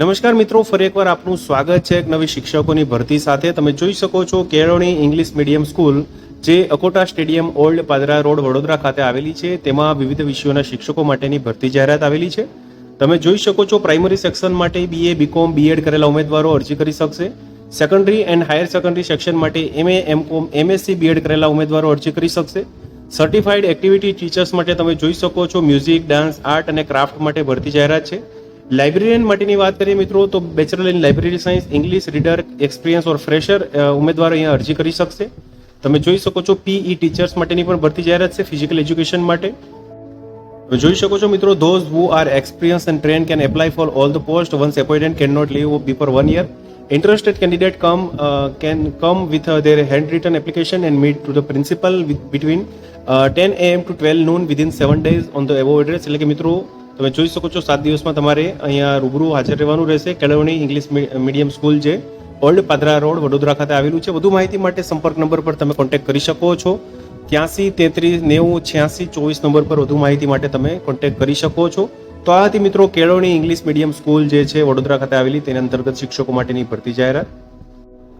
નમસ્કાર મિત્રો, ફરી એકવાર આપનું સ્વાગત છે એક નવી શિક્ષકોની ભરતી સાથે. તમે જોઈ શકો છો કેળવણી ઇંગ્લિશ મીડિયમ સ્કૂલ, જે Akota stadium old Padra road Vadodara ખાતે આવેલી છે. તેમાં વિવિધ વિષયોના શિક્ષકો માટેની ભરતી જાહેરાત આવેલી છે. તમે જોઈ શકો છો પ્રાઇમરી સેક્શન માટે બીએ બીકોમ બીએડ કરેલા ઉમેદવારો અરજી કરી શકશે. Secondary and higher secondary section માટે એમએ એમકોમ એમએસસી બીએડ કરેલા ઉમેદવારો અરજી કરી શકશે. સર્ટિફાઈડ એક્ટિવિટી ટીચર્સ માટે તમે જોઈ શકો છો મ્યુઝિક, ડાન્સ, આર્ટ અને ક્રાફ્ટ માટે ભરતી જાહેરાત છે. લાઇબ્રેરિયન માટેની વાત કરીએ મિત્રો તો bachelor in library science English reader experience or fresher ઉમેદવારો અહીંયા અરજી કરી શકશે તમે જોઈ શકો છો પીઈ ટીચર્સ માટેની પણ ભરતી જાહેરાત છે ફિઝિકલ એજ્યુકેશન માટે તમે જોઈ શકો છો મિત્રો those who are experience and train can apply for all the post once appointed can not leave before one year interested candidate come uh, can come with uh, their handwritten application and meet to the principal with, between uh, 10 am to 12 noon within 7 days on the above address એટલે કે મિત્રો તમે જોઈ શકો છો, સાત દિવસમાં તમારે અહીંયા રૂબરૂ હાજર રહેવાનું રહેશે. કેળવણી ઇંગ્લિશ મીડિયમ સ્કૂલ જે ઓલ્ડ પાદરા રોડ, વડોદરા ખાતે આવેલું છે. વધુ માહિતી માટે સંપર્ક નંબર પર તમે કોન્ટેક્ટ કરી શકો છો. ત્યાંસી તેત્રીસ નેવું છ્યાસી ચોવીસ નંબર પર વધુ માહિતી માટે તમે કોન્ટેક્ટ કરી શકો છો. તો આ હતી મિત્રો, કેળવણી ઇંગ્લિશ મીડિયમ સ્કૂલ જે છે, વડોદરા ખાતે આવેલી, તેના અંતર્ગત શિક્ષકો માટેની ભરતી જાહેરાત.